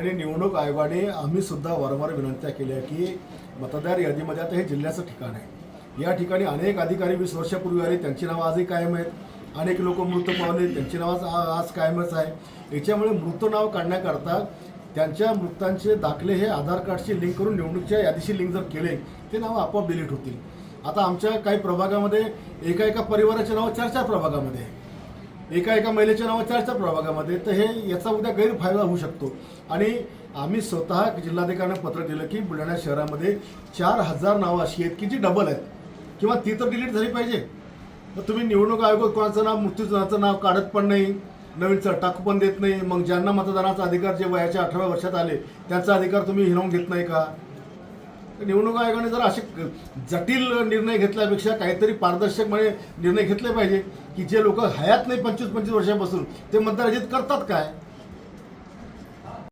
आयोगाने आम्ही सुद्धा वारंवार विनंत्या केल्या की मतदार यादीमध्ये आता हे जिल्ह्याचं ठिकाण आहे. या ठिकाणी अनेक अधिकारी वीस वर्षापूर्वी आले त्यांची नावं आजही कायम आहेत. अनेक लोक मृत पावले त्यांची नावं आज- आज कायमच आहे. याच्यामुळे मृत नाव काढण्याकरता त्यांच्या मृतांचे दाखले हे आधार कार्डशी लिंक करून निवडणुकीच्या यादीशी लिंक जर केले ते नावं आपोआप डिलीट होतील. आता आमच्या काही प्रभागामध्ये एका एका परिवाराचे नावं चार चार प्रभागामध्ये आहे. एका एका महिलेच्या नावा चार चार प्रभागामध्ये तर हे याचा उद्या गैरफायदा होऊ शकतो. आणि आम्ही स्वतः जिल्हाधिकाऱ्यांना पत्र दिलं की बुलढाणा शहरामध्ये चार हजार नावं अशी आहेत की जी डबल आहेत. किंवा ती तर डिलीट झाली पाहिजे. मग तुम्ही निवडणूक आयोग कोणाचं नाव मृत्यूजनाचं नाव काढत पण नाही नवीन च- टाकू पण देत नाही मग ज्यांना मतदानाचा अधिकार जे वयाच्या अठराव्या वर्षात आले त्यांचा अधिकार तुम्ही हिरावून घेत नाही का? निवडणूक आयोगाने जर असे जटिल निर्णय घेतल्यापेक्षा काहीतरी पारदर्शकपणे म्हणजे निर्णय घेतले पाहिजे की जे लोक हयात नाही पंचवीस पंचवीस वर्षापासून ते मतदार करतात काय?